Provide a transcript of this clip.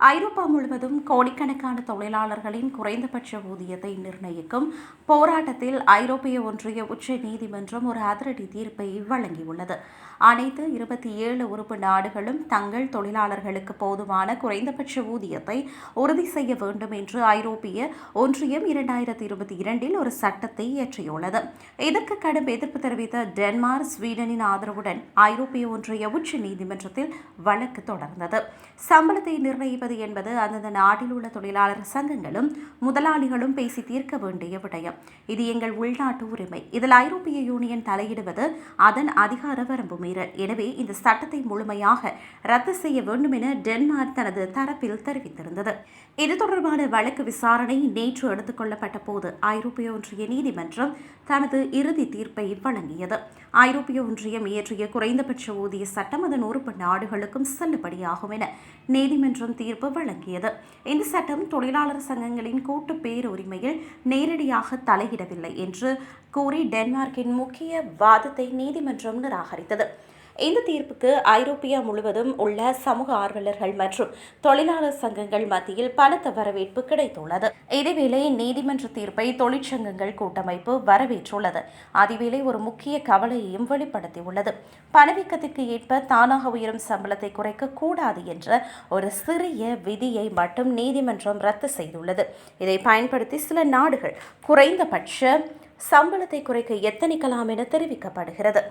ஐரோப்பா முழுவதும் கோடிக்கணக்கான தொழிலாளர்களின் குறைந்தபட்ச ஊதியத்தை நிர்ணயிக்கும் போராட்டத்தில் ஐரோப்பிய ஒன்றிய உச்ச நீதிமன்றம் ஒரு அதிரடி தீர்ப்பை வழங்கியுள்ளது. அனைத்து இருபத்தி ஏழு உறுப்பு நாடுகளும் தங்கள் தொழிலாளர்களுக்கு போதுமான குறைந்தபட்ச ஊதியத்தை உறுதி செய்ய வேண்டும் என்று ஐரோப்பிய ஒன்றியம் இரண்டாயிரத்தி இருபத்தி இரண்டில் ஒரு சட்டத்தை இயற்றியுள்ளது. இதற்கு கடும் எதிர்ப்பு தெரிவித்த டென்மார்க் ஸ்வீடனின் ஆதரவுடன் ஐரோப்பிய ஒன்றிய உச்ச நீதிமன்றத்தில் வழக்கு தொடர்ந்தது. சம்பளத்தை நிர்ணயிப்பது என்பது அந்தந்த நாட்டில் உள்ள தொழிலாளர் சங்கங்களும் முதலாளிகளும் பேசி தீர்க்க வேண்டிய விடயம். இது எங்கள் உள்நாட்டு உரிமை. இதில் ஐரோப்பிய யூனியன் தலையிடுவது அதன் அதிகார வரம்பு மீறல். எனவே இந்த சட்டத்தை முழுமையாக ரத்து செய்ய வேண்டும் என டென்மார்க் தனது தரப்பில் தெரிவித்திருந்தது. இது தொடர்பான வழக்கு விசாரணை நேற்று எடுத்துக் கொள்ளப்பட்ட போது ஐரோப்பிய ஒன்றிய நீதிமன்றம் தனது இறுதி தீர்ப்பை வழங்கியது. ஐரோப்பிய ஒன்றியம் இயற்றிய குறைந்தபட்ச ஊதிய சட்டம் அதன் உறுப்பு நாடுகளுக்கும் செல்லுபடியாகும் என நீதிமன்றம் தீர்ப்பு வழங்கியது. இந்த சட்டம் தொழிலாளர் சங்கங்களின் கூட்டு பேருரிமையில் நேரடியாக தலையிடவில்லை என்று கூறி டென்மார்க்கின் முக்கிய வாதத்தை நீதிமன்றம் நிராகரித்தது. இந்த தீர்ப்புக்கு ஐரோப்பியா முழுவதும் உள்ள சமூக ஆர்வலர்கள் மற்றும் தொழிலாளர் சங்கங்கள் மத்தியில் பலத்த வரவேற்பு கிடைத்துள்ளது. இதேவேளை நீதிமன்ற தீர்ப்பை தொழிற்சங்கங்கள் கூட்டமைப்பு வரவேற்றுள்ளது. அதேவேளை ஒரு முக்கிய கவலையையும் வெளிப்படுத்தியுள்ளது. பணவீக்கத்திற்கு ஏற்ப தானாக உயரும் சம்பளத்தை குறைக்க கூடாது என்ற ஒரு சிறிய விதியை மட்டும் நீதிமன்றம் ரத்து செய்துள்ளது. இதை பயன்படுத்தி சில நாடுகள் குறைந்தபட்ச சம்பளத்தை குறைக்க எத்தனிக்கலாம் என தெரிவிக்கப்படுகிறது.